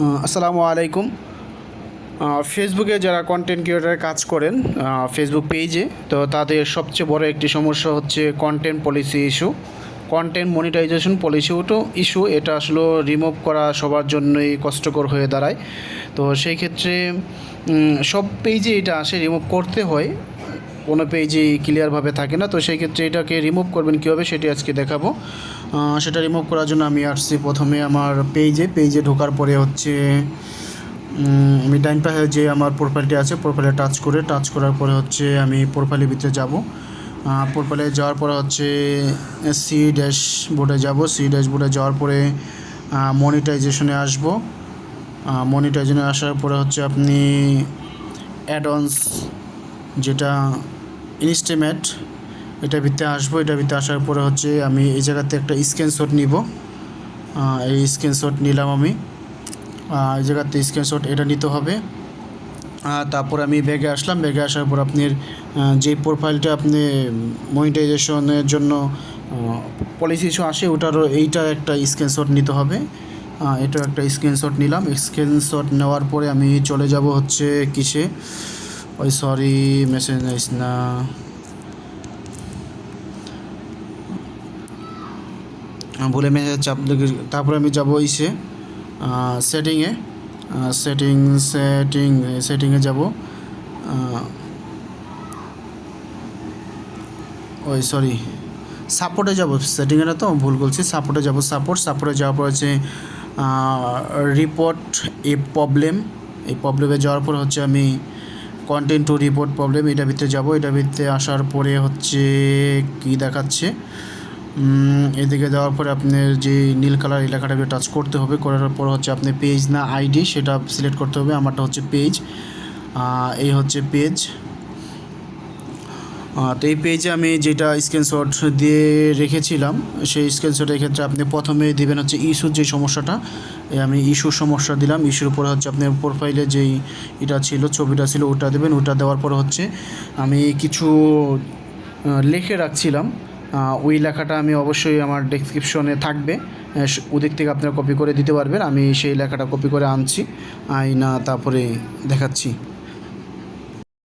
আসসালামু আলাইকুম। ফেসবুকে যারা কন্টেন্ট ক্রিয়েটার কাজ করেন ফেসবুক পেজে তো তাদের সবচেয়ে বড় একটি সমস্যা হচ্ছে content policy issue content monetization policy ওটো ইস্যু এটা আসলে রিমুভ করা সবার জন্যই কষ্টকর হয়ে দাঁড়ায়। তো সেই ক্ষেত্রে সব পেজে এটা আসে রিমুভ করতে হয়। কোনো পেজে ক্লিয়ারভাবে থাকে না, তো সেই ক্ষেত্রে এটাকে রিমুভ করবেন কীভাবে সেটি আজকে দেখাবো। সেটা রিমুভ করার জন্য আমি আসছি প্রথমে আমার পেজে পেজে ঢোকার পরে হচ্ছে আমি ডাইন পাশে যে আমার প্রোফাইলটি আছে প্রোফাইলে টাচ করে টাচ করার পরে হচ্ছে আমি প্রোফাইলের ভিতরে যাব। প্রোফাইলে যাওয়ার পরে হচ্ছে সি ড্যাশ বোর্ডে যাব। সি ড্যাশ বোর্ডে যাওয়ার পরে মনিটাইজেশনে আসব। মনিটাইজেশনে আসার পরে হচ্ছে আপনি অ্যাডন্স যেটা ইনস্টিমেট এটা ভিতরে আসব। এটা ভিতরে আসার পরে হচ্ছে আমি এই জায়গাতে একটা স্ক্রিনশট নিব। এই স্ক্রিনশট নিলাম আমি। এই জায়গাতে স্ক্রিনশট এটা নিতে হবে। তারপর আমি ব্যাগে আসলাম। ব্যাগে আসার পর আপনার যে প্রোফাইলটা আপনি মনিটাইজেশনের জন্য পলিসি ইস্যু আসে, ওটারও এইটা একটা স্ক্রিনশট নিতে হবে। এটাও একটা স্ক্রিনশট নিলাম। স্ক্রিনশট নেওয়ার পরে আমি চলে যাব হচ্ছে কিসে? মেসেজ নাইস না আহ, ভুলে মেসেজ চাপ তারপরে আমি যাব ইসে সেটিংয়ে সেটিং সেটিং সেটিংয়ে যাব ওই সরি সাপোর্টে যাব সেটিংয়ে না তো ভুল বলছি সাপোর্টে যাব সাপোর্ট সাপোর্টে যাওয়ার পর হচ্ছে রিপোর্ট এ প্রবলেম এই প্রবলেমে যাওয়ার পর হচ্ছে আমি কন্টেন্ট টু রিপোর্ট প্রবলেম এটা ভিতরে যাব। এটা ভিতরে আসার পরে হচ্ছে কি দেখাচ্ছে? এদিকে দেওয়ার পরে আপনার যে নীল কালার এলাকাটাকে টাচ করতে হবে, করার পর হচ্ছে আপনি পেজ না আইডি সেটা সিলেক্ট করতে হবে। আমারটা হচ্ছে পেজ এই হচ্ছে পেজ তো এই পেজে আমি যেটা স্ক্রিনশট দিয়ে রেখেছিলাম, সেই স্ক্রিনশটের ক্ষেত্রে আপনি প্রথমে দিবেন হচ্ছে ইস্যুর যে সমস্যাটা আমি ইস্যুর সমস্যা দিলাম ইস্যুর উপরে হচ্ছে আপনার প্রোফাইলে যেই এটা ছিল, ছবিটা ছিল, ওটা দেবেন, ওটা দেওয়ার পর হচ্ছে আমি কিছু লিখে রাখছিলাম ওই লেখাটা আমি অবশ্যই আমার ডেসক্রিপশনে থাকবে ওদিক থেকে আপনারা কপি করে দিতে পারবেন, আমি সেই লেখাটা কপি করে আনছি আই না তারপরে দেখাচ্ছি।